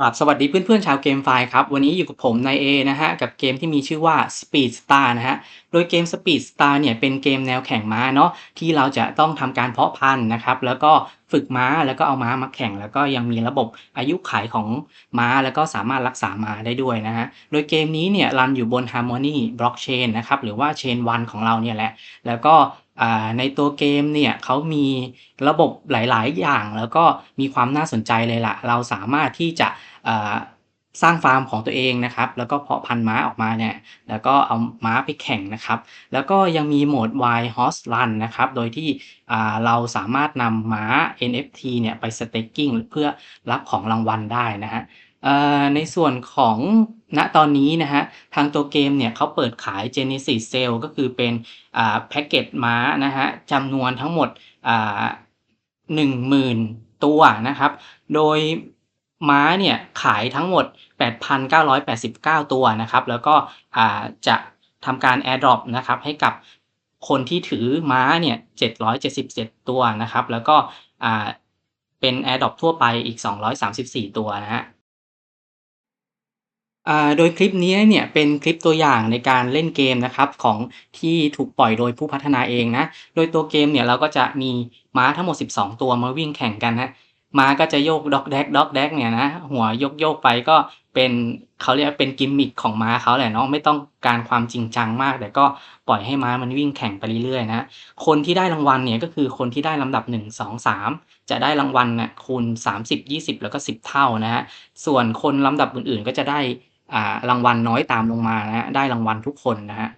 ครับสวัสดีเพื่อนๆชาวเกมไฟล์ครับ วันนี้อยู่กับผมนายเอนะฮะ กับเกมที่มีชื่อว่า Speed Star นะฮะ โดยเกม Speed Star เนี่ยเป็นเกมแนวแข่งม้าเนาะที่เราจะต้องทำการเพาะพันธุ์นะครับ แล้วก็ฝึกม้าแล้วก็เอาม้ามาแข่ง แล้วก็ยังมีระบบอายุขัยของม้าแล้วก็สามารถรักษาม้าได้ด้วยนะฮะ โดยเกมนี้เนี่ยรันอยู่บน Harmony Blockchain นะครับหรือว่า Chain 1 ของเราเนี่ยแหละแล้วก็ ในตัวเกมเนี่ยเขามีระบบหลาย ๆ อย่าง แล้วก็มีความน่าสนใจเลยล่ะ เราสามารถที่จะสร้างฟาร์มของตัวเองนะครับ แล้วก็เพาะพันธุ์ม้าออกมาเนี่ย แล้วก็เอาม้าไปแข่งนะครับ แล้วก็ยังมีโหมด Wild Horse Run นะครับ โดยที่เราสามารถนำม้า NFT เนี่ยไป staking เพื่อรับของรางวัลได้นะฮะ ในส่วนของณตอนนี้นะฮะทางตัวเกมเนี่ยเขาเปิดขาย Genesis Sale ก็คือเป็นแพ็กเกจม้านะฮะจำนวนทั้งหมดหนึ่งหมื่นตัวนะครับ โดยม้าเนี่ยขายทั้งหมด 8,989 ตัวนะครับ แล้วก็จะทำการ airdrop นะครับให้กับคนที่ถือม้าเนี่ย 777 ตัวนะครับ แล้วก็เป็น airdrop ทั่วไปอีก 234 ตัวนะฮะ โดยคลิปนี้เนี่ยเป็นคลิปตัวอย่างในการเล่นเกมนะครับ ของที่ถูกปล่อยโดยผู้พัฒนาเองนะ โดยตัวเกมเนี่ยเราก็จะมีม้าทั้งหมด 12 ตัวมาวิ่งแข่งกันนะม้าก็จะโยกด็อกแดกด็อกแดกเนี่ยนะหัวโยกโยกไปก็เป็นเขาเรียกเป็นกิมมิคของม้าเขาแหละเนาะไม่ต้องการความจริงจังมาก แต่ก็ปล่อยให้ม้ามันวิ่งแข่งไปเรื่อยๆนะคนที่ได้รางวัลเนี่ยก็คือคนที่ได้ลำดับ 1 2 3 จะได้รางวัลน่ะคูณ 30 20 แล้วก็ 10 เท่านะฮะส่วนคนลำดับอื่นๆก็จะได้ รางวัลน้อยตามลงมานะฮะได้รางวัลทุกคนนะฮะ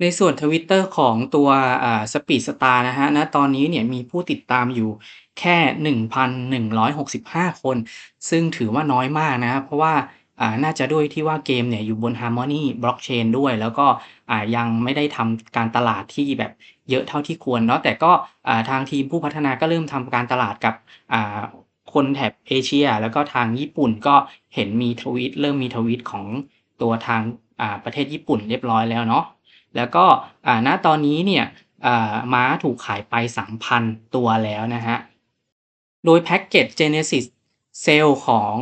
ในส่วน Twitter ของตัวอ่า Speed Star นะฮะณตอนนี้เนี่ยมีผู้ติดตามอยู่แค่ 1,165 คน ซึ่งถือว่าน้อยมากนะครับเพราะว่าอ่าน่าจะด้วยที่ว่าเกมเนี่ยอยู่บน Harmony Blockchain ด้วย แล้วก็อ่ายังไม่ได้ทำการตลาดที่แบบเยอะเท่าที่ควรเนาะแต่ก็อ่าทางทีมผู้พัฒนาก็เริ่มทำการตลาดกับอ่า คนแถบเอเชีย แล้วก็ทางญี่ปุ่นก็เห็นมีทวีตเริ่มมีทวีตของตัวทางประเทศญี่ปุ่นเรียบร้อยแล้วเนาะแล้วก็ณตอนนี้เนี่ยม้าถูกขายไป 3,000 ตัวแล้วนะฮะ โดยแพ็กเกจ Genesis เซลของ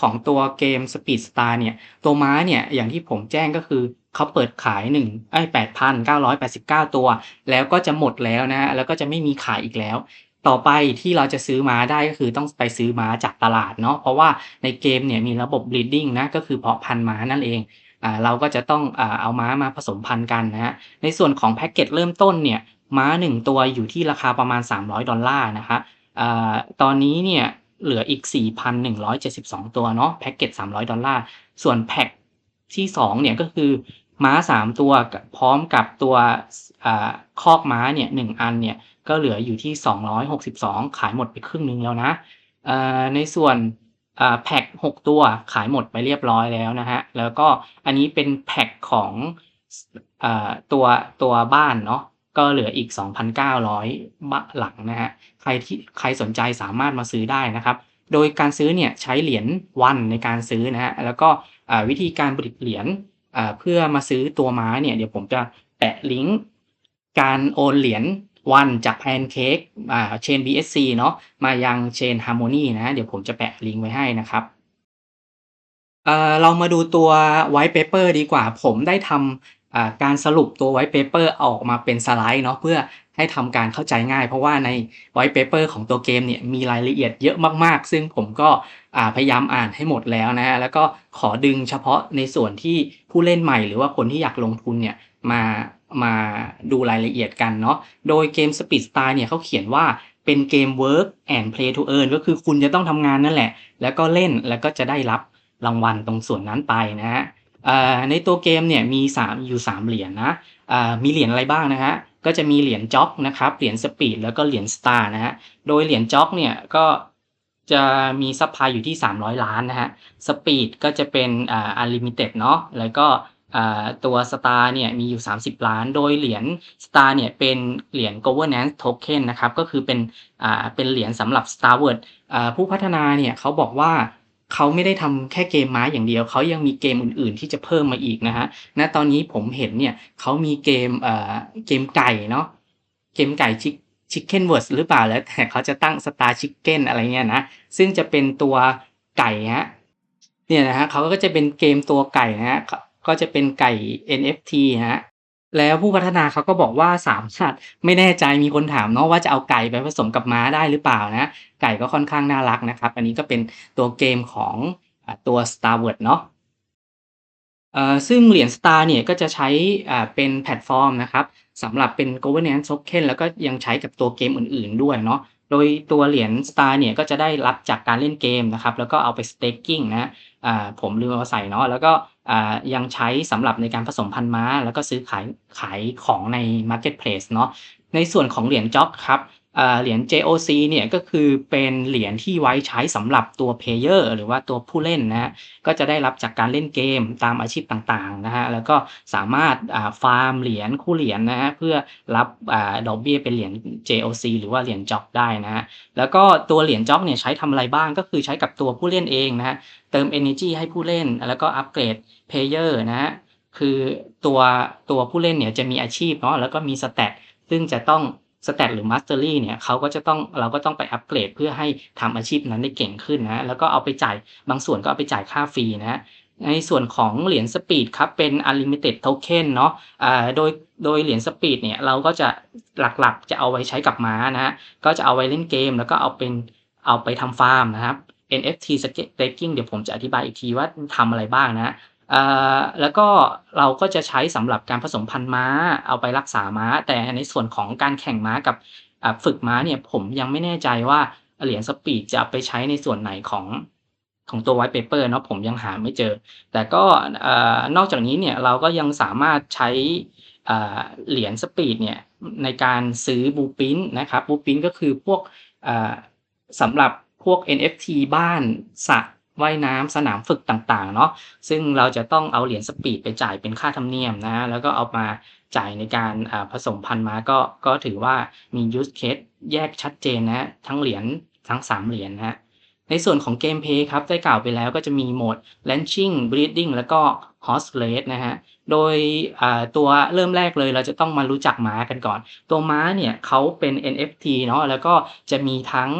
ของตัวเกม Speed Star เนี่ย ตัวม้าเนี่ย อย่างที่ผมแจ้งก็คือเขาเปิดขาย1ไอ้8,989 ตัว แล้วก็จะหมดแล้วนะฮะ แล้วก็จะไม่มีขายอีกแล้ว ต่อไปที่เราจะซื้อม้าได้ก็คือต้องไปซื้อม้าจากตลาดเนาะเพราะว่าในเกมเนี่ยมีระบบ breeding นะก็คือเพาะพันธุ์ม้านั่นเองเราก็จะต้องเอาม้ามาผสมพันธุ์กันนะฮะในส่วนของแพ็กเกจเริ่มต้นเนี่ยม้า 1 ตัวอยู่ที่ราคาประมาณ 300 ดอลลาร์นะคะตอนนี้เนี่ยเหลืออีก 4,172 ตัวเนาะแพ็กเกจ300 ดอลลาร์ ส่วนแพ็กที่2เนี่ยก็คือม้า 3 ตัวพร้อมกับตัวอคอกม้าเนี่ย1อันเนี่ย ก็เหลืออยู่ที่ 262 ขายหมดไปครึ่งนึงแล้วนะในส่วนแพ็ก6ตัวขายหมดไปเรียบร้อยแล้วนะฮะ แล้วก็อันนี้เป็นแพ็กของอตัวตัวบ้านเนาะก็เหลืออีก 2,900บะหลังนะฮะ ใครที่ใครสนใจสามารถมาซื้อได้นะครับ โดยการซื้อเนี่ยใช้เหรียญวันในการซื้อนะฮะ แล้วก็วิธีการผลิตเหรียญเพื่อมาซื้อตัวม้าเนี่ยเดี๋ยวผมจะแปะลิงก์การโอนเหรียญ วันจากแพนเค้กอ่าเชน BSC เนาะมายังเชน Harmony นะ เดี๋ยวผมจะแปะลิงก์ไว้ให้นะครับเอ่อเรามาดูตัว White Paper ดีกว่า ผมได้ทำอ่าการสรุปตัว White Paper ออกมาเป็นสไลด์เนาะเพื่อให้ทำการเข้าใจง่าย เพราะว่าใน White Paper ของตัวเกมเนี่ยมีรายละเอียดเยอะมากๆ ซึ่งผมก็อ่าพยายามอ่านให้หมดแล้วนะฮะแล้วก็ขอดึงเฉพาะในส่วนที่ผู้เล่นใหม่หรือว่าคนที่อยากลงทุนเนี่ยมา มาดูรายละเอียดกันเนาะโดยเกม Speed Star เนี่ยเขาเขียนว่าเป็นเกม Work and Play to Earn ก็คือคุณจะต้องทำงานนั่นแหละ แล้วก็เล่นแล้วก็จะได้รับรางวัลตรงส่วนนั้นไปนะฮะในตัวเกมเนี่ยมี 3 อยู่ 3 เหรียญนะมีเหรียญอะไรบ้างนะฮะก็จะมีเหรียญจ็อกนะครับเหรียญสปีดแล้วก็เหรียญสตาร์นะฮะโดยเหรียญจ็อกเนี่ยก็จะมีซัพพลายอยู่ที่ 300 ล้านนะฮะสปีดก็จะเป็นอ่า unlimited เนาะแล้วก็ ตัวสตาร์เนี่ยมีอยู่ 30 ล้าน โดยเหรียญสตาร์เนี่ยเป็นเหรียญ governance token นะครับ ก็คือเป็นเป็นเหรียญสำหรับ Star Wars ผู้พัฒนาเนี่ยเขาบอกว่าเขาไม่ได้ทำแค่เกมม้าอย่างเดียว เขายังมีเกมอื่นๆ ที่จะเพิ่มมาอีกนะฮะณตอนนี้ผมเห็นเนี่ยเขามีเกมเอ่อเกมไก่เนาะเกมไก่ชิค Chicken Wurst หรือเปล่าแล้วแต่เขาจะตั้ง Star Chicken อะไรเงี้ยนะ ซึ่งจะเป็นตัวไก่ครับเนี่ยนะฮะเขาก็จะเป็นเกมตัวไก่นะฮะ ก็จะเป็นไก่ NFT ครับแล้วผู้พัฒนาเขาก็บอกว่าสามารถไม่แน่ใจมีคนถามเนาะว่าจะเอาไก่ไปผสมกับม้าได้หรือเปล่านะ ไก่ก็ค่อนข้างน่ารักนะครับ อันนี้ก็เป็นตัวเกมของตัว Star Wars เนาะซึ่งเหรียญ Star เนี่ยก็จะใช้เป็นแพลตฟอร์มนะครับสำหรับเป็น Governance Token แล้วก็ยังใช้กับตัวเกมอื่นๆด้วยเนาะโดยตัวเหรียญ Star เนี่ยก็จะได้รับจากการเล่นเกมนะครับแล้วก็เอาไป Staking นะผมลืมเอาใส่เนาะแล้วก็ ยังใช้สำหรับในการผสมพันธุ์ม้า แล้วก็ซื้อขายขายของใน Marketplace เนาะในส่วนของเหรียญจ็อกครับ เหรียญ JOC เนี่ยก็คือเป็นเหรียญที่ไว้ใช้สำหรับตัว Player หรือว่าตัวผู้เล่นนะครับก็จะได้รับจากการเล่นเกมตามอาชีพต่างๆนะครับแล้วก็สามารถฟาร์มเหรียญคู่เหรียญนะครับเพื่อรับอดอกเบี้ยเป็นเหรียญ JOC หรือว่าเหรียญ JOC ได้นะครับแล้วก็ตัวเหรียญ JOC เนี่ยใช้ทำอะไรบ้างก็คือใช้กับตัวผู้เล่นเองนะครับเติมเอเนอร์จีให้ผู้เล่น แล้วก็อัปเกรด Player นะครับคือตัวตัวผู้เล่นเนี่ยจะมีอาชีพเนาะแล้วก็มี Stat ซึ่งจะต้อง Stat หรือ Mastery เนี่ยเขาก็จะต้องเราก็ต้องไปอัปเกรดเพื่อให้ทำอาชีพนั้นได้เก่งขึ้นนะแล้วก็เอาไปจ่ายบางส่วนก็เอาไปจ่ายค่าฟรีนะในส่วนของเหรียญ Speed ครับเป็น Unlimited Token เนาะอ่าโดยโดยเหรียญ Speed เนี่ยเราก็จะหลักๆจะเอาไว้ใช้กับม้านะครับก็จะเอาไว้เล่นเกม แล้วก็เอาเป็นเอาไปทำฟาร์มนะครับ NFT Staking เดี๋ยวผมจะอธิบายอีกทีว่าทำอะไรบ้างนะ แล้วก็เราก็จะใช้สำหรับการผสมพันธุ์ม้า เอาไปรักษาม้า แต่ในส่วนของการแข่งม้ากับฝึกม้าเนี่ยผมยังไม่แน่ใจว่าเหรียญ Speed จะไปใช้ในส่วนไหนของของตัว White Paper เนาะผมยังหาไม่เจอ แต่ก็นอกจากนี้เนี่ยเราก็ยังสามารถใช้เหรียญ Speed เนี่ยในการซื้อ Blueprint นะครับ Blueprint ก็คือพวกสำหรับพวก NFT บ้านสระ ว่ายน้ำสนามฝึกต่างๆเนาะซึ่งเราจะต้องเอาเหรียญ Speed ไปจ่ายเป็นค่าธรรมเนียมนะแล้วก็เอามาจ่ายในการผสมพันธุ์ม้าก็ก็ถือว่ามี Use Case แยกชัดเจนนะทั้งเหรียญทั้ง 3 เหรียญนะในส่วนของ Gameplay ครับได้กล่าวไปแล้วก็จะมีโหมด Ranching Breeding แล้วก็ Horse Race นะครับโดยตัวเริ่มแรกเลยเราจะต้องมารู้จักม้ากันก่อน ตัวม้าเนี่ยเขาเป็น NFT เนาะแล้วก็จะมีทั้ง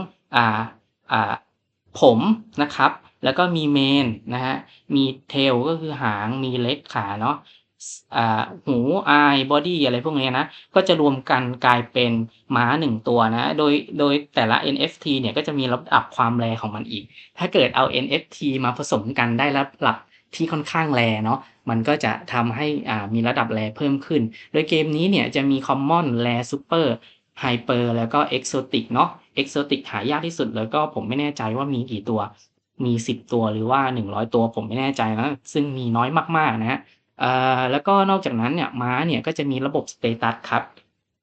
ผมนะครับ แล้วก็มี Mane นะครับมี Tail ก็คือหาง มี Leg ขาเนาะสอ่าหู Eye Body อะไรพวกนี้นะ ก็จะรวมกันกลายเป็นม้า1ตัวนะ โดยโดยแต่ละ NFT เนี่ยก็จะมีระดับความ Rare ของมันอีก ถ้าเกิดเอา NFT มาผสมกันได้ระดับที่ค่อนข้าง Rare เนาะมันก็จะทำให้อ่ามีระดับ Rare เพิ่มขึ้น โดยเกมนี้เนี่ยจะมี Common Rare Super Hyper แล้วก็ Exotic เนาะ Exotic หายากที่สุดแล้วก็ผมไม่แน่ใจว่ามีกี่ตัว มี 10 ตัวหรือว่า 100 ตัวผมไม่แน่ใจนะ ซึ่งมีน้อยมาก ๆ นะครับอ่าแล้วก็นอกจากนั้นเนี่ยม้าเนี่ยก็จะมีระบบ Status ครับ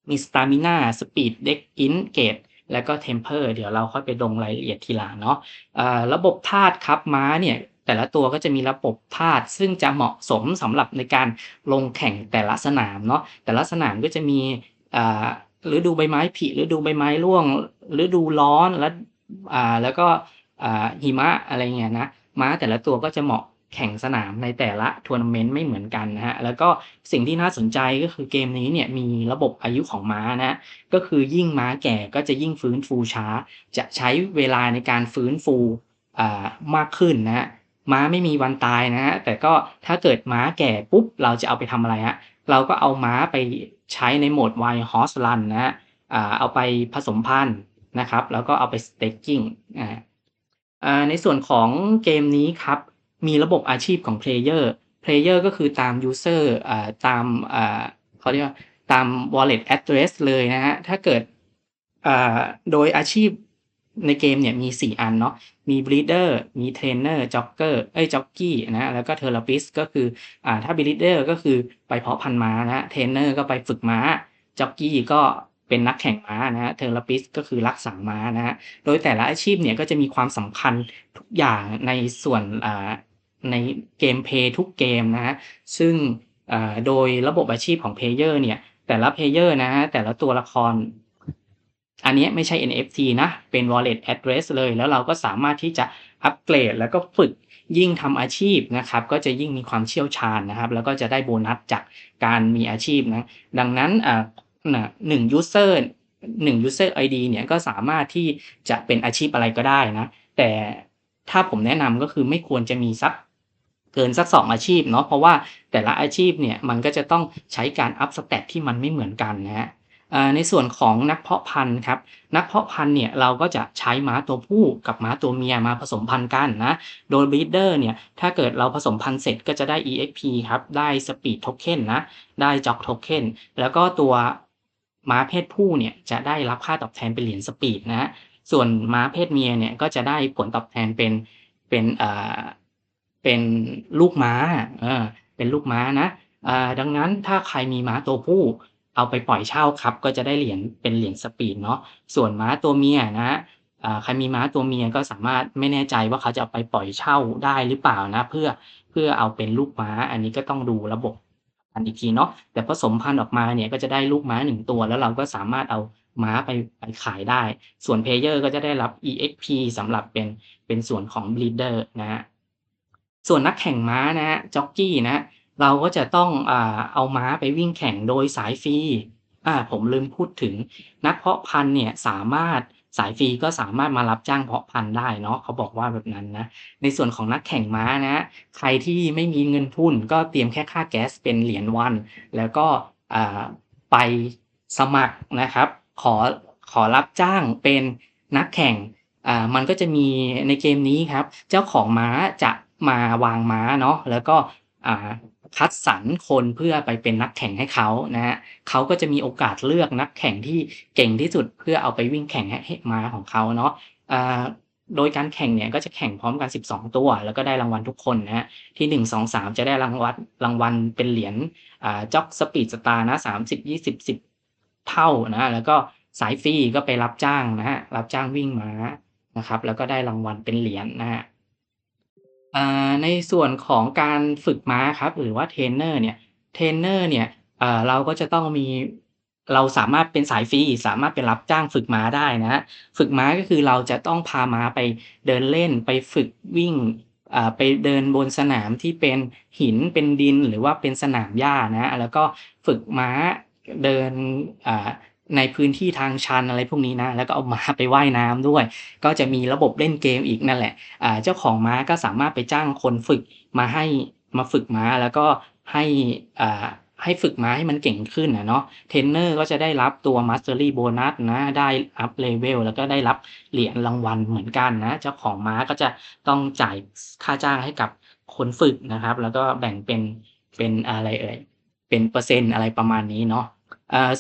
มี Stamina Speed Dex Int Gauge แล้วก็ Temper เดี๋ยวเราค่อยไปลงรายละเอียดทีหลังเนาะอ่าระบบธาตุครับม้าเนี่ยแต่ละตัวก็จะมีระบบธาตุซึ่งจะเหมาะสมสำหรับในการลงแข่งแต่ละสนามเนาะแต่ละสนามก็จะมีอ่าฤดูใบไม้ผลิฤดูใบไม้ร่วงฤดูร้อนและอ่าแล้วก็ หิมะอะไรเงี้ยนะม้าแต่ละตัวก็จะเหมาะแข่งสนามในแต่ละ Tournament ไม่เหมือนกันนะครับแล้วก็สิ่งที่น่าสนใจก็คือเกมนี้เนี่ยมีระบบอายุของม้านะ ก็คือยิ่งม้าแก่ก็จะยิ่งฟื้นฟูช้า จะใช้เวลาในการฟื้นฟูมากขึ้นนะครับม้าไม่มีวันตายนะครับแต่ก็ถ้าเกิดม้าแก่ปุ๊บเราจะเอาไปทำอะไรครับเราก็เอาม้าไปใช้ในโหมด Wild Horse Run นะครับอ่าเอาไปผสมพันธุ์นะครับ แล้วก็เอาไป staking อ่า ในส่วนของเกมนี้ครับ มีระบบอาชีพของ Player Player ก็คือตามยูเซอร์อ่าตามอ่าเขาเรียกว่าตาม Wallet Address เลยนะครับถ้าเกิดอ่าโดยอาชีพในเกมเนี่ยมี 4 อันเนาะ มี Breeder มี Trainer Jocker เอ๊ย Jockey นะ แล้วก็ Therapist ก็คืออ่าถ้า Breeder ก็คือไปเพาะพันธุ์ม้านะ Trainer ก็ไปฝึกม้า Jockey ก็ เป็นนักแข่งม้านะครับ Therapist ก็คือรักษาม้านะครับโดยแต่ละอาชีพเนี่ยก็จะมีความสำคัญทุกอย่างในส่วนใน Gameplay ทุกเกมนะครับซึ่งโดยระบบอาชีพของ Player เนี่ยแต่ละ Player นะครับแต่ละตัวละคร อันนี้ไม่ใช่ NFT นะ เป็น Wallet Address เลย แล้วเราก็สามารถที่จะอัปเกรดแล้วก็ฝึกยิ่งทำอาชีพนะครับ ก็จะยิ่งมีความเชี่ยวชาญนะครับ แล้วก็จะได้โบนัสจากการมีอาชีพนะ ดังนั้น อ่าน่ะ1ยูเซอร์1 user ID เนี่ยก็สามารถที่จะเป็นอาชีพอะไรก็ได้นะ แต่ถ้าผมแนะนำก็คือไม่ควรจะมีสักเกินสัก2องอาชีพเนาะเพราะว่าแต่ละอาชีพเนี่ยมันก็จะต้องใช้การอัปสเตตที่มันไม่เหมือนกันนะฮะในส่วนของนักเพาะพันธุ์ครับนักเพาะพันธุ์เนี่ยเราก็จะใช้ม้าตัวผู้กับม้าตัวเมียมาผสมพันธุ์กันนะโดย breeder เนี่ยถ้าเกิดเราผสมพันธุ์เสร็จก็จะได้ EXP ครับได้ Speed Token นะได้ Jog Token แล้วก็ตัว ม้าเพศผู้เนี่ยจะได้รับค่าตอบแทนเป็นเหรียญ Speed นะส่วนม้าเพศเมียเนี่ยก็จะได้ผลตอบแทนเป็นเป็นเอ่าเป็นลูกม้าเออเป็นลูกม้านะอ่าดังนั้นถ้าใครมีม้าตัวผู้เอาไปปล่อยเช่าครับ ก็จะได้เหรียญเป็นเหรียญ Speed เนาะส่วนม้าตัวเมียนะอ่าใครมีม้าตัวเมียก็สามารถไม่แน่ใจว่าเขาจะเอาไปปล่อยเช่าได้หรือเปล่านะ เพื่อเพื่อเอาเป็นลูกม้าอันนี้ก็ต้องดูระบบ อันอีกทีเนาะแต่ผสมพันธุ์ออกมาเนี่ยก็จะได้ลูกม้า1ตัว แล้วเราก็สามารถเอาม้าไปไปขายได้ ส่วน Player ก็จะได้รับ EXP สำหรับเป็นเป็นส่วนของ Breeder นะครับส่วนนักแข่งม้านะครับจ็อกกี้นะเราก็จะต้องอ่าเอาม้าไปวิ่งแข่งโดยสายฟรีอ่าผมลืมพูดถึงนักเพาะพันธุ์เนี่ยสามารถ สายฟรีก็สามารถมารับจ้างเพาะพันธุ์ได้เนาะเขาบอกว่าแบบนั้นนะในส่วนของนักแข่งม้านะใครที่ไม่มีเงินทุนก็เตรียมแค่ค่าแก๊สเป็นเหรียญวัน แล้วก็ไปสมัครนะครับ ขอขอรับจ้างเป็นนักแข่งมันก็จะมีในเกมนี้ครับ เจ้าของม้าจะมาวางม้าเนาะแล้วก็ คัดสรรคนเพื่อไปเป็นนักแข่งให้เขานะฮะเขาก็จะมีโอกาสเลือกนักแข่งที่เก่งที่สุดเพื่อเอาไปวิ่งแข่งให้มาของเขาเนาะอ่าโดยการแข่งเนี่ยก็จะแข่งพร้อมกัน 12 ตัว แล้วก็ได้รางวัลทุกคนนะฮะที่ 1 2 3 จะได้รางวัลรางวัลเป็นเหรียญอ่าจ็อกสปีดสตาร์นะ30 20 10 เท่านะแล้วก็สายฟรีก็ไปรับจ้างนะฮะรับจ้างวิ่งม้านะครับแล้วก็ได้รางวัลเป็นเหรียญนะฮะ อ่าในส่วนของการฝึกม้าครับ หรือว่าเทรนเนอร์เนี่ย เทรนเนอร์เนี่ยอ่าเราก็จะต้องมี เราสามารถเป็นสายฟรี สามารถไปรับจ้างฝึกม้าได้นะครับฝึกม้าก็คือเราจะต้องพาม้าไปเดินเล่น ไปฝึกวิ่งอ่าไปเดินบนสนามที่เป็นหิน เป็นดิน หรือว่าเป็นสนามหญ้านะ แล้วก็ฝึกม้าเดินอ่า ในพื้นที่ทางชันอะไรพวกนี้นะ แล้วก็เอาม้าไปว่ายน้ำด้วย ก็จะมีระบบเล่นเกมอีกนั่นแหละอ่าเจ้าของม้าก็สามารถไปจ้างคนฝึกมาให้มาฝึกม้าแล้วก็ให้อ่าให้ฝึกม้าให้มันเก่งขึ้นอะเนาะเทรนเนอร์ก็จะได้รับตัว Mastery Bonus นะ ได้อัป level แล้วก็ได้รับเหรียญรางวัลเหมือนกันนะ เจ้าของม้าก็จะต้องจ่ายค่าจ้างให้กับคนฝึกนะครับ แล้วก็แบ่งเป็นเป็นอะไรเอ่ยเป็นเปอร์เซ็นต์อะไรประมาณนี้เนาะ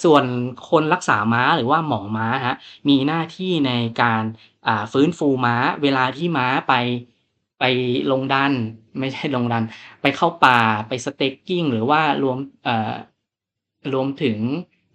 ส่วนคนรักษาม้าหรือว่าหมอม้าครับมีหน้าที่ในการฟื้นฟูม้า เวลาที่ม้าไปไปลงดัน ไม่ใช่ลงดัน ไปเข้าป่าไป staking หรือว่ารวมรวมถึง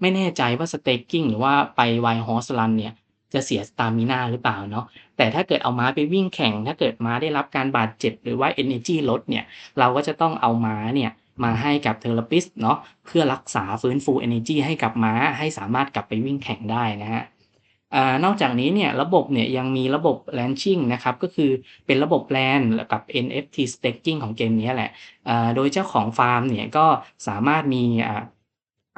ไม่แน่ใจว่า staking หรือว่าไป Wild Horse Run เนี่ยจะเสีย Stamina หรือเปล่าเนาะแต่ถ้าเกิดเอาม้าไปวิ่งแข่ง ถ้าเกิดม้าได้รับการบาดเจ็บหรือว่า energy ลดเนี่ย เราก็จะต้องเอาม้าเนี่ย มาให้กับ Therapist เนาะเพื่อรักษาฟื้นฟู energy ให้กับม้าให้สามารถกลับไปวิ่งแข่งได้นะครับอ่านอกจากนี้เนี่ยระบบเนี่ยยังมีระบบ Ranching นะครับก็คือเป็นระบบ Land กับ NFT Staking ของเกมนี้แหละโดยเจ้าของฟาร์มเนี่ยก็สามารถมีอ่า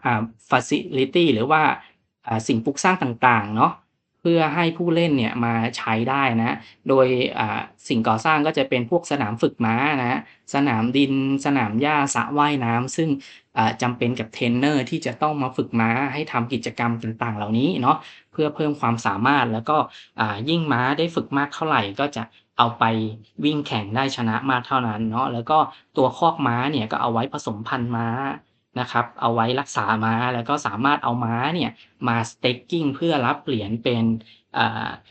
อ่า Facility หรือว่าสิ่งปลูกสร้างต่างๆเนาะ พื่อให้ผู้เล่นเนี่ยมาใช้ได้นะ โดยสิ่งก่อสร้างก็จะเป็นพวกสนามฝึกม้านะสนามดิน สนามหญ้าสระว่ายน้ำซึ่งอ่าจำเป็นกับเทรนเนอร์ที่จะต้องมาฝึกม้าให้ทำกิจกรรมต่างๆ เหล่านี้เนาะเพื่อเพิ่มความสามารถแล้วก็ยิ่งม้าได้ฝึกมากเท่าไหร่ก็จะเอาไปวิ่งแข่งได้ชนะมากเท่านั้นเนาะแล้วก็ตัวคอกม้าเนี่ยก็เอาไว้ผสมพันธุ์ม้า นะครับ เอาไว้รักษาม้าแล้วก็สามารถเอาม้าเนี่ยมา staking เพื่อรับเหรียญเป็น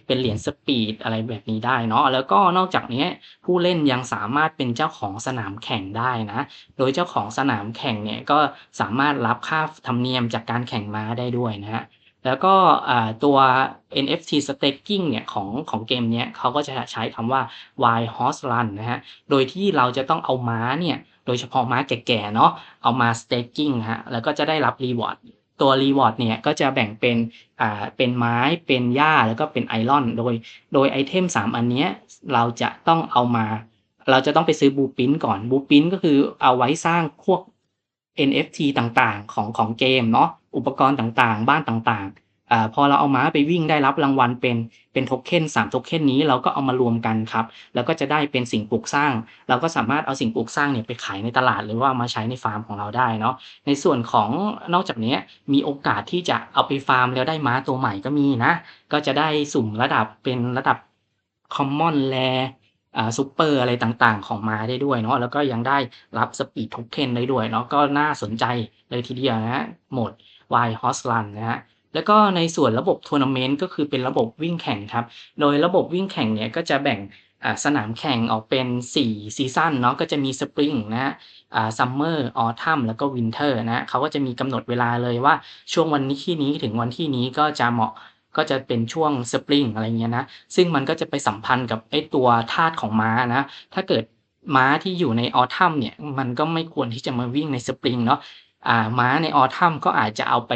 เป็นเหรียญ Speed อะไรแบบนี้ได้เนาะแล้วก็นอกจากนี้ผู้เล่นยังสามารถเป็นเจ้าของสนามแข่งได้นะ โดยเจ้าของสนามแข่งเนี่ยก็สามารถรับค่าธรรมเนียมจากการแข่งม้าได้ด้วยนะครับแล้วก็ตัว NFT Staking เนี่ยของของเกมเนี้ยเขาก็จะใช้คำว่า Wild Horse Run นะครับโดยที่เราจะต้องเอาม้าเนี่ย โดยเฉพาะม้าแก่ๆเนาะเอามา staking ครับแล้วก็จะได้รับ reward ตัว reward เนี่ยก็จะแบ่งเป็นอ่าเป็นไม้เป็นหญ้าแล้วก็เป็นไอรอน โดยโดยไอเทม 3 อันเนี้ยเราจะต้องเอามา เราจะต้องไปซื้อ Blueprint ก่อน Blueprint ก็คือเอาไว้สร้างพวก NFT ต่างๆ ของของเกมเนาะอุปกรณ์ต่างๆ บ้านต่างๆ อพอเราเอาม้าไปวิ่งได้รับรางวัลเป็นเป็นโทเค็น3โทเค็นนี้เราก็เอามารวมกันครับ แล้วก็จะได้เป็นสิ่งปลูกสร้าง เราก็สามารถเอาสิ่งปลูกสร้างเนี่ยไปขายในตลาดหรือว่ามาใช้ในฟาร์มของเราได้เนาะในส่วนของนอกจากนี้มีโอกาสที่จะเอาไปฟาร์มแล้วได้ม้าตัวใหม่ก็มีนะ ก็จะได้สุ่มระดับเป็นระดับ Common Rare อ่าซูเปอร์อะไรต่างๆ ของม้าได้ด้วยเนาะแล้วก็ยังได้รับ Speed Token ได้ด้วยเนาะก็น่าสนใจเลยทีเดียวนะโหมด Wild Horse Run นะครับ แล้วก็ในส่วนระบบทัวร์นาเมนต์ก็คือเป็นระบบวิ่งแข่งครับ โดยระบบวิ่งแข่งเนี่ยก็จะแบ่งสนามแข่งออกเป็น 4 ซีซันเนาะก็จะมี Spring นะครับอ่า Summer Autumn แล้วก็ Winter นะเขาก็จะมีกำหนดเวลาเลยว่าช่วงวันนี้ที่นี้ถึงวันที่นี้ก็จะเหมาะก็จะเป็นช่วง Spring อะไรเงี้ยนะ ซึ่งมันก็จะไปสัมพันธ์กับไอ้ตัวธาตุของม้านะ ถ้าเกิดม้าที่อยู่ใน Autumn เนี่ย มันก็ไม่ควรที่จะมาวิ่งใน Spring เนาะ อ่า ม้าใน Autumn ก็อาจจะเอาไป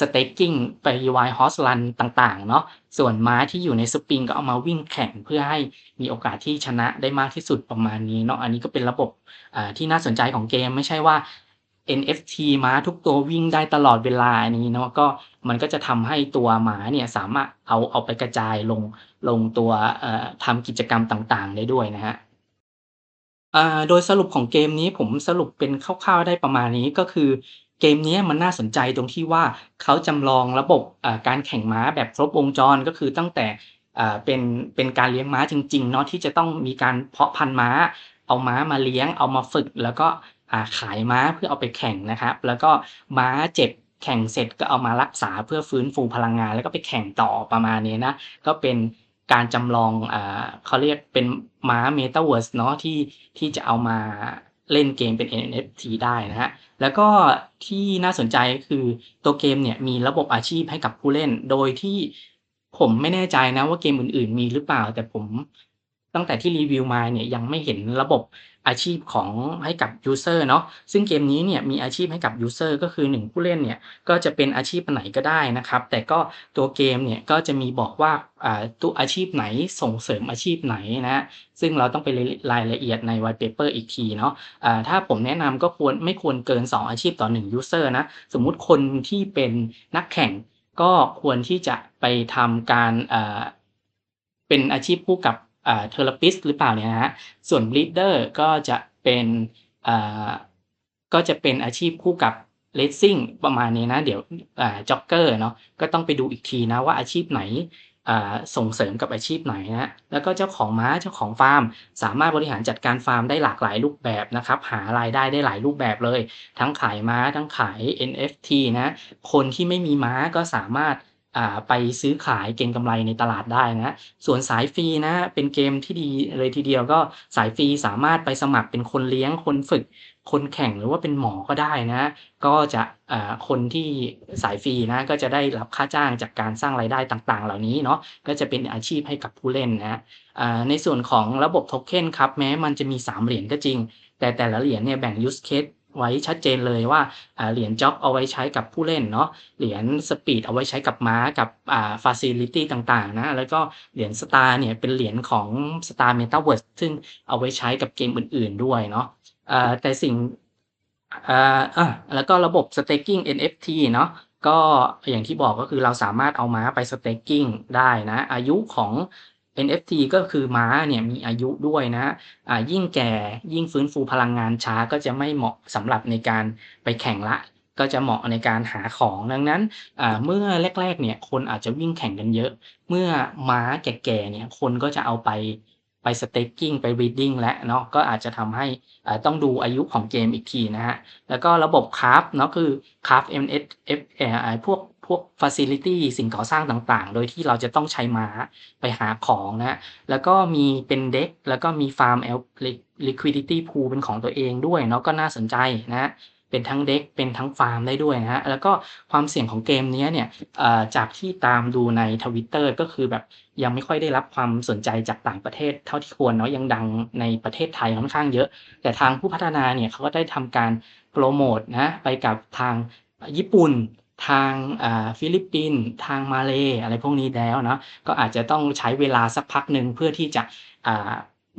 Staking ไป Wild Horse Run ต่างๆ เนาะส่วนม้าที่อยู่ใน Spring ก็เอามาวิ่งแข่งเพื่อให้มีโอกาสที่ชนะได้มากที่สุดประมาณนี้เนาะอันนี้ก็เป็นระบบที่น่าสนใจของเกมไม่ใช่ว่า NFT ม้าทุกตัววิ่งได้ตลอดเวลาอันนี้เนาะก็มันก็จะทำให้ตัวม้าเนี่ยสามารถเอาเอาไปกระจายลงลงตัวทำกิจกรรมต่างๆ ได้ด้วยนะครับอ่าโดยสรุปของเกมนี้ผมสรุปเป็นคร่าวๆได้ประมาณนี้ก็คือ เกมนี้มันน่าสนใจตรงที่ว่าเขาจำลองระบบการแข่งม้าแบบครบวงจรก็คือตั้งแต่เป็นเป็นการเลี้ยงม้าจริงๆเนาะที่จะต้องมีการเพาะพันธุ์ม้า เอาม้ามาเลี้ยง เอามาฝึก แล้วก็ขายม้าเพื่อเอาไปแข่งนะครับ แล้วก็ม้าเจ็บแข่งเสร็จก็เอามารักษาเพื่อฟื้นฟูพลังงาน แล้วก็ไปแข่งต่อประมาณนี้นะก็เป็นการจำลองอเขาเรียกเป็นม้า Metaverse เนาะที่ที่จะเอามา เล่นเกมเป็น NFT ได้นะฮะ แล้วก็ที่น่าสนใจก็คือตัวเกมเนี่ยมีระบบอาชีพให้กับผู้เล่น โดยที่ผมไม่แน่ใจนะว่าเกมอื่น ๆ มีหรือเปล่า แต่ผม ตั้งแต่ที่รีวิวมาเนี่ยยังไม่เห็นระบบอาชีพของให้กับยูเซอร์เนาะซึ่งเกมนี้เนี่ยมีอาชีพให้กับยูเซอร์ก็คือ 1 ผู้เล่นเนี่ยก็จะเป็นอาชีพไหนก็ได้นะครับ แต่ก็ตัวเกมเนี่ยก็จะมีบอกว่าตัวอาชีพไหนส่งเสริมอาชีพไหนนะซึ่งเราต้องไปรายละเอียดใน White Paper อีกทีเนาะอ่าถ้าผมแนะนำก็ควรไม่ควรเกิน 2 อาชีพต่อ1ยูเซอร์นะสมมุติคนที่เป็นนักแข่งก็ควรที่จะไปทำการเป็นอาชีพคู่กับ อ่า Therapist หรือเปล่าเนี่ยนะส่วน Breeder ก็จะเป็นอ่าก็จะเป็นอาชีพคู่กับ Racing ประมาณนี้นะ เดี๋ยวอ่า Jogger เนาะก็ต้องไปดูอีกทีนะว่าอาชีพไหนอ่าส่งเสริมกับอาชีพไหนนะแล้วก็เจ้าของม้าเจ้าของฟาร์ม สามารถบริหารจัดการฟาร์มได้หลากหลายรูปแบบนะครับ หารายได้ได้หลายรูปแบบเลย ทั้งขายม้าทั้งขาย NFT นะ คนที่ไม่มีม้าก็สามารถ ไปซื้อขายเก็งกำไรในตลาดได้นะส่วนสายฟรีนะเป็นเกมที่ดีเลยทีเดียวก็สายฟรีสามารถไปสมัครเป็นคนเลี้ยงคนฝึก คนแข่งหรือว่าเป็นหมอก็ได้นะ ก็จะคนที่สายฟรีนะก็จะได้รับค่าจ้างจากการสร้างรายได้ต่างๆ เหล่านี้เนาะก็จะเป็นอาชีพให้กับผู้เล่นนะในส่วนของระบบโทเค็นครับแม้มันจะมี 3 เหรียญก็จริง แต่แต่ละเหรียญเนี่ยแบ่ง use case ไว้ชัดเจนเลยว่าเหรียญจ็อกเอาไว้ใช้กับผู้เล่นเนาะเหรียญสปีดเอาไว้ใช้กับม้ากับอ่าซิลิตี้ต่างๆนะแล้วก็เหรียญสตาร์เนี่ยเป็นเหรียญของ Star Metaverse ซึ่งเอาไว้ใช้กับเกมอื่นๆด้วยเนาะแต่สิ่งแล้วก็ระบบ Staking NFT เนาะก็อย่างที่บอกก็คือเราสามารถเอาม้าไป Staking ได้นะ อายุของ NFT ก็คือม้าเนี่ยมีอายุด้วยนะอ่ายิ่งแก่ยิ่งฟื้นฟูพลังงานช้าก็จะไม่เหมาะสำหรับในการไปแข่งละ ก็จะเหมาะในการหาของดังนั้นอ่าเมื่อแรกๆเนี่ยคนอาจจะวิ่งแข่งกันเยอะ เมื่อม้าแก่ๆเนี่ยคนก็จะเอาไป ไป Staking ไป Breeding แล้วเนาะก็อาจจะทำให้อ่าต้องดูอายุของเกมอีกทีนะครับแล้วก็ระบบ Craft เนาะคือ Craft MSF เอ่ออ่าพวกพวกฟัซิลิตีสิ่งก่อสร้างต่างๆ โดยที่เราจะต้องใช้ม้าไปหาของนะครับแล้วก็มีเป็น Deck แล้วก็มีฟาร์ม L Li Liquidity Pool เป็นของตัวเองด้วยเนาะก็น่าสนใจนะครับ เป็นทั้ง Deck เป็นทั้งฟาร์มได้ด้วยนะครับแล้วก็ความเสี่ยงของเกมนี้เนี่ยจากที่ตามดูใน Twitter ก็คือแบบยังไม่ค่อยได้รับความสนใจจากต่างประเทศเท่าที่ควรเนาะยังดังในประเทศไทยค่อนข้างเยอะ แต่ทางผู้พัฒนาเนี่ยเขาก็ได้ทำการโพรโมตนะไปกับทางญี่ปุ่นทางฟิลิปปินส์ทางมาเลอะไรพวกนี้แล้วเนาะก็อาจจะต้องใช้เวลาสักพักหนึ่งเพื่อที่จะ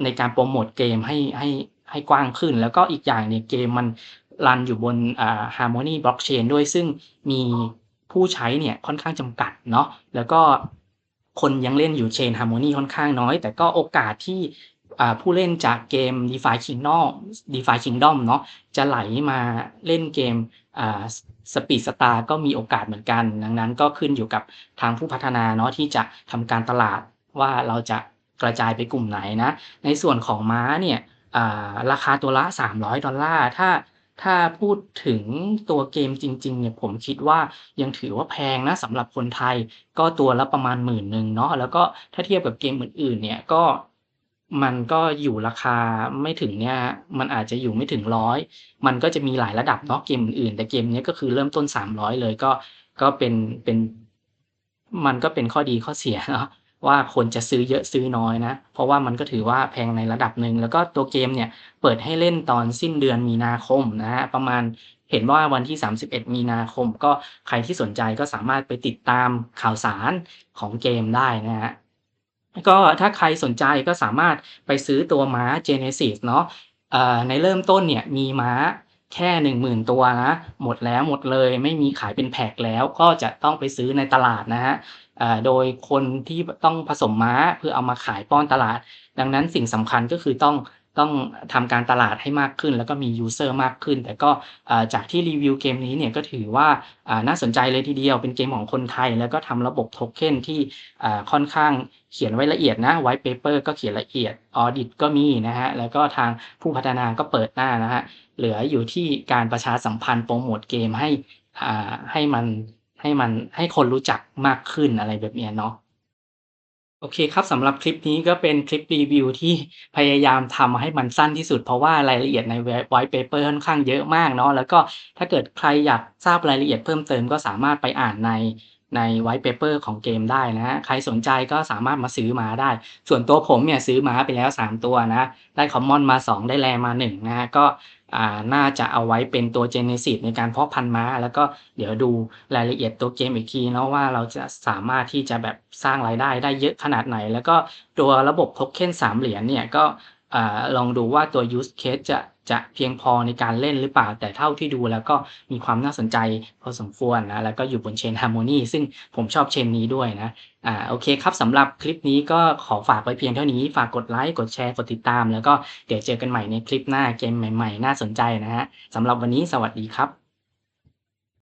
ในการโพรโมตเกมให้ให้ให้กว้างขึ้น แล้วก็อีกอย่างเนี่ยเกมมัน รันอยู่บนอ่า Harmony Blockchain ด้วยซึ่งมีผู้ใช้เนี่ยค่อนข้างจำกัดเนาะแล้วก็คนยังเล่นอยู่ Chain Harmony ค่อนข้างน้อย แต่ก็โอกาสที่ผู้เล่นจากเกม DeFi Kingdom DeFi Kingdom เนาะจะไหลมาเล่นเกมอ่า Speed Star ก็มีโอกาสเหมือนกัน ดังนั้นก็ขึ้นอยู่กับทางผู้พัฒนาเนาะที่จะทำการตลาดว่าเราจะกระจายไปกลุ่มไหนนะ ในส่วนของม้าเนี่ยราคาตัวละ $300 ถ้า ถ้าพูดถึงตัวเกมจริงๆเนี่ยผมคิดว่ายังถือว่าแพงนะสำหรับคนไทย ก็ตัวละประมาณ10,000เนาะแล้วก็ถ้าเทียบกับเกมอื่นๆ เนี่ยก็มันก็อยู่ราคาไม่ถึงเนี่ยมันอาจจะอยู่ไม่ถึง100มันก็จะมีหลายระดับเนาะเกมอื่นๆ แต่เกมนี้ก็คือเริ่มต้น 300 เลยก็ก็เป็นเป็น มันก็เป็นข้อดีข้อเสียเนาะ ว่าคนจะซื้อเยอะซื้อน้อยนะ เพราะว่ามันก็ถือว่าแพงในระดับหนึ่ง แล้วก็ตัวเกมเนี่ยเปิดให้เล่นตอนสิ้นเดือนมีนาคมนะครับประมาณเห็นว่าวันที่ 31 มีนาคม ก็ใครที่สนใจก็สามารถไปติดตามข่าวสารของเกมได้นะครับก็ถ้าใครสนใจก็สามารถไปซื้อตัวม้า Genesis เนาะในเริ่มต้นเนี่ยมีม้า แค่10,000ตัวนะหมดแล้วหมดเลยไม่มีขายเป็นแพ็กแล้วก็จะต้องไปซื้อในตลาดนะฮะโดยคนที่ต้องผสมม้าเพื่อเอามาขายป้อนตลาด ดังนั้นสิ่งสำคัญก็คือต้อง ต้องทำการตลาดให้มากขึ้น แล้วก็มียูเซอร์มากขึ้น แต่ก็จากที่รีวิวเกมนี้เนี่ยก็ถือว่าน่าสนใจเลยทีเดียวเป็นเกมของคนไทย แล้วก็ทำระบบโทเค็นที่ค่อนข้างเขียนไว้ละเอียดนะ White Paper ก็เขียนละเอียด Audit ก็มีนะครับแล้วก็ทางผู้พัฒนาก็เปิดหน้านะครับเหลืออยู่ที่การประชาสัมพันธ์โพรโมตเกมให้ให้มันให้มันให้คนรู้จักมากขึ้นอะไรแบบนี้เนาะ โอเคครับสำหรับคลิปนี้ก็เป็นคลิปรีวิวที่พยายามทำให้มันสั้นที่สุด เพราะว่ารายละเอียดใน Whi White Paper ค่อนข้างเยอะมากเนาะแล้วก็ถ้าเกิดใครอยากทราบรายละเอียดเพิ่มเติมก็สามารถไปอ่านในใน White Paper ของเกมได้นะครับใครสนใจก็สามารถมาซื้อมาได้ ส่วนตัวผมเนี่ยซื้อมาไปแล้ว 3 ตัวนะ ได้ Common มา 2 ได้ Rare มา1นะครับก็ อ่าน่าจะเอาไว้เป็นตัวเจเนซิสในการเพาะพันธุ์ม้า แล้วก็เดี๋ยวดูรายละเอียดตัวเกมอีกทีเนาะว่าเราจะสามารถที่จะแบบสร้างรายได้ได้เยอะขนาดไหน แล้วก็ตัวระบบโทเค็นสามเหรียญเนี่ยก็ อลองดูว่าตัว Use Case จะจะเพียงพอในการเล่นหรือเปล่า แต่เท่าที่ดูแล้วก็มีความน่าสนใจพอสมควรนะ แล้วก็อยู่บนเชน Harmony ซึ่งผมชอบเชนนี้ด้วยนะ อ่า โอเคครับสำหรับคลิปนี้ก็ขอฝากไว้เพียงเท่านี้ ฝากกดไลค์ กดแชร์ กดติดตาม แล้วก็เดี๋ยวเจอกันใหม่ในคลิปหน้าเกมใหม่ ๆ น่าสนใจนะฮะสำหรับวันนี้สวัสดีครับ